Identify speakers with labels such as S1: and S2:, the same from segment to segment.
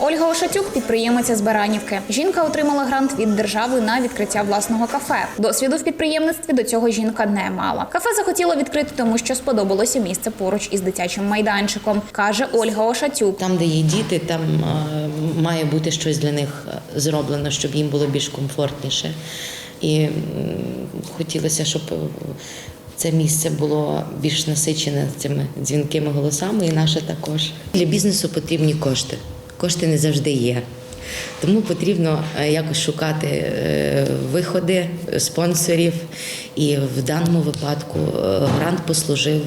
S1: Ольга Ошатюк підприємиця з Баранівки. Жінка отримала грант від держави на відкриття власного кафе. Досвіду в підприємництві до цього жінка не мала. Кафе захотіла відкрити, тому що сподобалося місце поруч із дитячим майданчиком, каже Ольга Ошатюк.
S2: Там, де є діти, там е, має бути щось для них е, зроблено, щоб їм було більш комфортніше. І хотілося, щоб е, це місце було більш насичене цими дзвінкими голосами, і наше також. Для бізнесу потрібні кошти. Кошти не завжди є. Тому потрібно е, якось шукати е, виходи спонсорів. І в даному випадку е, грант послужив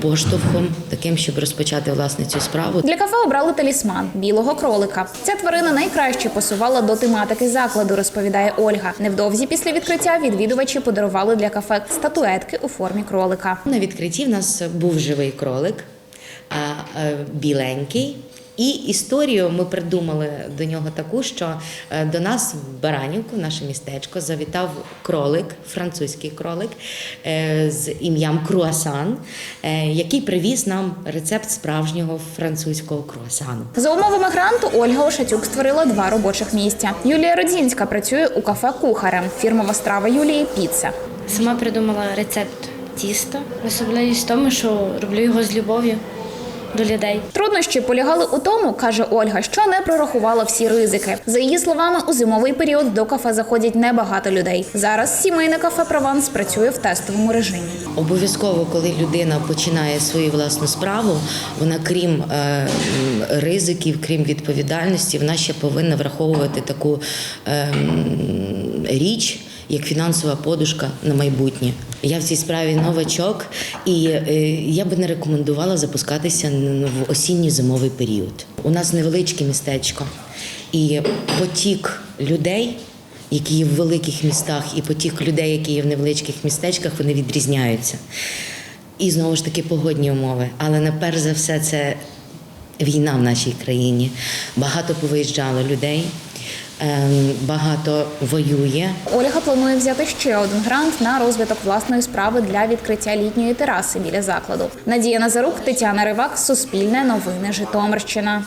S2: поштовхом таким, щоб розпочати власне цю справу.
S1: Для кафе обрали талісман білого кролика. Ця тварина найкраще пасувала до тематики закладу, розповідає Ольга. Невдовзі після відкриття відвідувачі подарували для кафе статуетки у формі кролика.
S2: На відкритті в нас був живий кролик, а, біленький. І історію ми придумали до нього таку, що е, до нас в Баранівку, в наше містечко, завітав кролик, французький кролик е, з ім'ям Круасан, е, який привіз нам рецепт справжнього французького круасану.
S1: За умовами гранту Ольга Ошатюк створила два робочих місця. Юлія Родзінська працює у кафе кухарем. Фірмова страва Юлії піца.
S3: Сама придумала рецепт тіста. Особливість в тому, що роблю його з любов'ю до людей.
S1: Труднощі полягали у тому, каже Ольга, що не прорахувала всі ризики. За її словами, у зимовий період до кафе заходять небагато людей. Зараз сімейне кафе Прованс працює в тестовому режимі.
S2: Обов'язково, коли людина починає свою власну справу, вона крім е, ризиків, крім відповідальності, вона ще повинна враховувати таку е, річ. Як фінансова подушка на майбутнє. Я в цій справі новачок, і е, я би не рекомендувала запускатися в осінньо зимовий період. У нас невеличке містечко, і потік людей які є в великих містах, і потік людей, які є в невеличких містечках, вони відрізняються. І знову ж таки погодні умови. Але на перш за все це війна в нашій країні. Багато повиїжджало людей, багато воює.
S1: Ольга планує взяти ще один грант на розвиток власної справи для відкриття літньої тераси біля закладу. Надія Назарук, Тетяна Ривак, Суспільне новини Житомирщина.